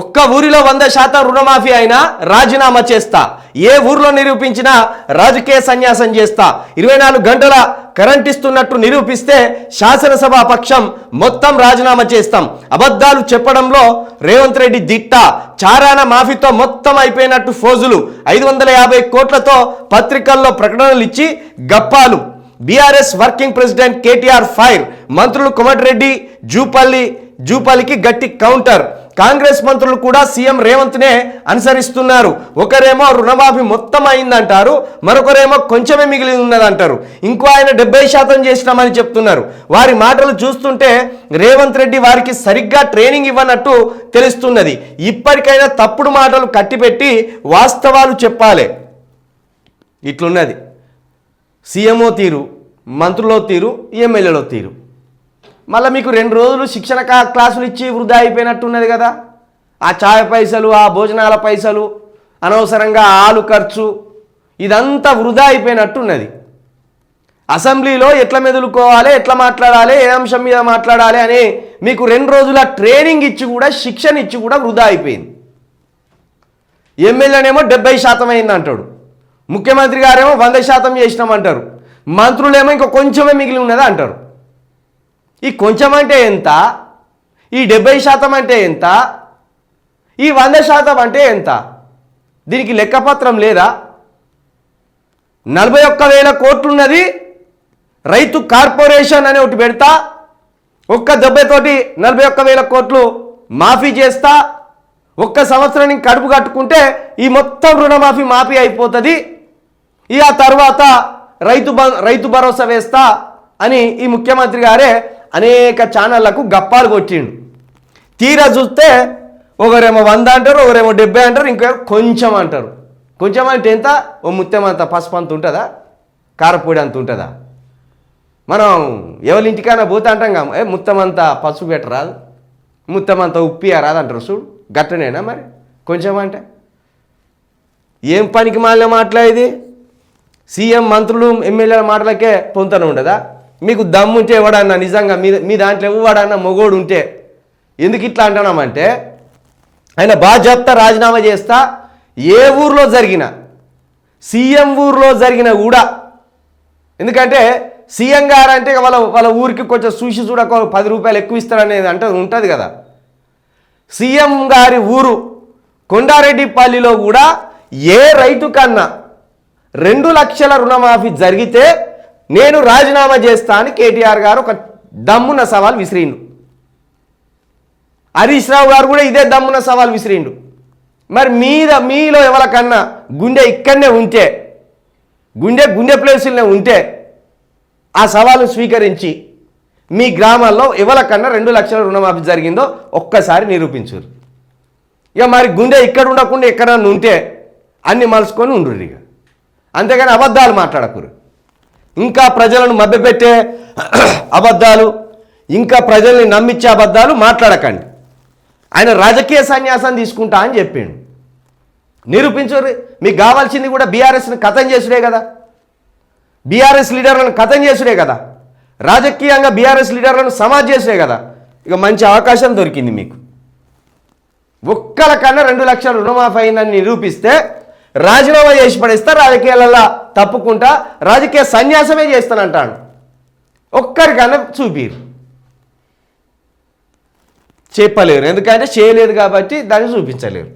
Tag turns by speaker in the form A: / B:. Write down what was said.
A: ఒక్క ఊరిలో వంద శాతం రుణమాఫీ అయినా రాజీనామా చేస్తా. ఏ ఊర్లో నిరూపించినా రాజకీయ సన్యాసం చేస్తా. ఇరవై నాలుగు గంటల కరెంట్ ఇస్తున్నట్టు నిరూపిస్తే శాసనసభ పక్షం మొత్తం రాజీనామా చేస్తాం. అబద్ధాలు చెప్పడంలో రేవంత్ రెడ్డి దిట్ట. చారాన మాఫీతో మొత్తం అయిపోయినట్టు ఫోజులు. ఐదు వందల యాభై కోట్లతో పత్రికల్లో ప్రకటనలు ఇచ్చి గప్పాలు. BRS working president KTR fire. మంత్రులు కోమటిరెడ్డి జూపల్లి జూపాలికి గట్టి కౌంటర్. కాంగ్రెస్ మంత్రులు కూడా సీఎం రేవంత్నే అనుసరిస్తున్నారు. ఒకరేమో రుణమాఫీ మొత్తం అయిందంటారు మరొకరేమో కొంచెమే మిగిలి ఉన్నదంటారు ఇంకో ఆయన డెబ్బై శాతం చేసినామని చెప్తున్నారు. వారి మాటలు చూస్తుంటే రేవంత్ రెడ్డి వారికి సరిగ్గా ట్రైనింగ్ ఇవ్వనట్టు తెలుస్తున్నది. ఇప్పటికైనా తప్పుడు మాటలు కట్టిపెట్టి వాస్తవాలు చెప్పాలి. ఇట్లున్నది. సీఎంఓ తీరు మంత్రులో తీరు ఎమ్మెల్యేలో తీరు. మళ్ళీ మీకు రెండు రోజులు శిక్షణ కా- క్లాసులు ఇచ్చి వృధా అయిపోయినట్టున్నది కదా. ఆ ఛాయ్ పైసలు ఆ భోజనాల పైసలు అనవసరంగా ఆలు ఖర్చు ఇదంతా వృధా అయిపోయినట్టున్నది. అసెంబ్లీలో ఎట్లా మెదులుకోవాలి ఎట్లా మాట్లాడాలి ఏ అంశం మీద మాట్లాడాలి అని మీకు రెండు రోజుల ట్రైనింగ్ ఇచ్చి కూడా శిక్షణ ఇచ్చి కూడా వృధా అయిపోయింది. ఎమ్మెల్యేనేమో డెబ్బై శాతం అయింది అంటాడు ముఖ్యమంత్రి గారేమో వంద శాతం చేసినామంటారు. మంత్రులేమో ఇంకా కొంచెమే మిగిలి ఉన్నది అంటారు. ఈ కొంచెం అంటే ఎంత? ఈ డెబ్బై శాతం అంటే ఎంత? ఈ వంద శాతం అంటే ఎంత? దీనికి లెక్కపత్రం లేదా? నలభై ఒక్క వేల కోట్లున్నది రైతు కార్పొరేషన్ అని ఒకటి పెడతా. ఒక్క దెబ్బతోటి నలభై ఒక్క వేల కోట్లు మాఫీ చేస్తా. ఒక్క సంవత్సరానికి కడుపు కట్టుకుంటే ఈ మొత్తం రుణమాఫీ మాఫీ అయిపోతుంది. ఇక ఆ తర్వాత రైతు రైతు భరోసా వేస్తా అని ఈ ముఖ్యమంత్రి గారే అనేక ఛానళ్ళకు గప్పాలు కొట్టిండు. తీరా చూస్తే ఒకరేమో వంద అంటారు ఒకరేమో డెబ్బై అంటారు ఇంకా కొంచెం అంటారు. కొంచెం అంటే ఎంత? ఓ ముత్యం అంత పసుపు అంత ఉంటుందా? కారపొడి అంత ఉంటుందా? మనం ఎవరి ఇంటికైనా పోతే అంటాం కా ఏ ముత్తం అంత పసుపు పెట్టరాదు ముత్తం అంత ఉప్పి రాదు అంటారు చూడు గట్టనేనా మరి? కొంచెం అంటే. ఏం పనికి మాలిన మాట్లాడేది సీఎం మంత్రులు ఎమ్మెల్యేల మాటలకే పొంతన ఉండదా? మీకు దమ్ముంటే ఎవడన్నా నిజంగా మీ మీ దాంట్లో ఎవడన్నా మొగోడు ఉంటే ఎందుకు ఇట్లా అంటున్నామంటే ఆయన బాధ్యత రాజీనామా చేస్తా ఏ ఊర్లో జరిగిన సీఎం ఊర్లో జరిగిన కూడా ఎందుకంటే సీఎం గారు అంటే వాళ్ళ వాళ్ళ ఊరికి కొంచెం చూసి చూడక పది రూపాయలు ఎక్కువ ఇస్తారనేది అంటే ఉంటుంది కదా. సీఎం గారి ఊరు కొండారెడ్డిపల్లిలో కూడా ఏ రైతు కన్నా రెండు లక్షల రుణమాఫీ జరిగితే నేను రాజీనామా చేస్తా అని కేటీఆర్ గారు ఒక దమ్మున సవాల్ విసిరిండు. హరీష్ రావు గారు కూడా ఇదే దమ్మున సవాల్ విసిరిండు. మరి మీద మీలో ఎవరికన్నా గుండె ఇక్కడనే ఉంటే గుండె గుండె ప్లేసులనే ఉంటే ఆ సవాలు స్వీకరించి మీ గ్రామాల్లో ఎవరికన్నా రెండు లక్షల రుణమాఫీ జరిగిందో ఒక్కసారి నిరూపించురు ఇక మరి గుండె ఇక్కడ ఉండకుండా ఎక్కడన్నా ఉంటే అన్ని మలుసుకొని ఉండ్రు ఇక. అంతేగాని అబద్ధాలు మాట్లాడకూరు ఇంకా ప్రజలను మభ్యపెట్టే అబద్ధాలు ఇంకా ప్రజల్ని నమ్మించే అబద్ధాలు మాట్లాడకండి. ఆయన రాజకీయ సన్యాసం తీసుకుంటా అని చెప్పిండు. నిరూపించరు మీకు కావాల్సింది కూడా బీఆర్ఎస్ని కథం చేసుడే కదా. బీఆర్ఎస్ లీడర్లను కథం చేసుడే కదా. రాజకీయంగా బీఆర్ఎస్ లీడర్లను సమాజ్ చేసుడే కదా. ఇక మంచి అవకాశం దొరికింది మీకు. ఒక్కల కన్నా రెండు లక్షల రుణమాఫీ అయిందని నిరూపిస్తే రాజీనామా చేసి పడేస్తే రాజకీయాలలో తప్పుకుంటా రాజకీయ సన్యాసమే చేస్తానంటాడు. ఒక్కరికన్నా చూపిరు. చెప్పలేరు. ఎందుకంటే చేయలేదు కాబట్టి దాన్ని చూపించలేరు.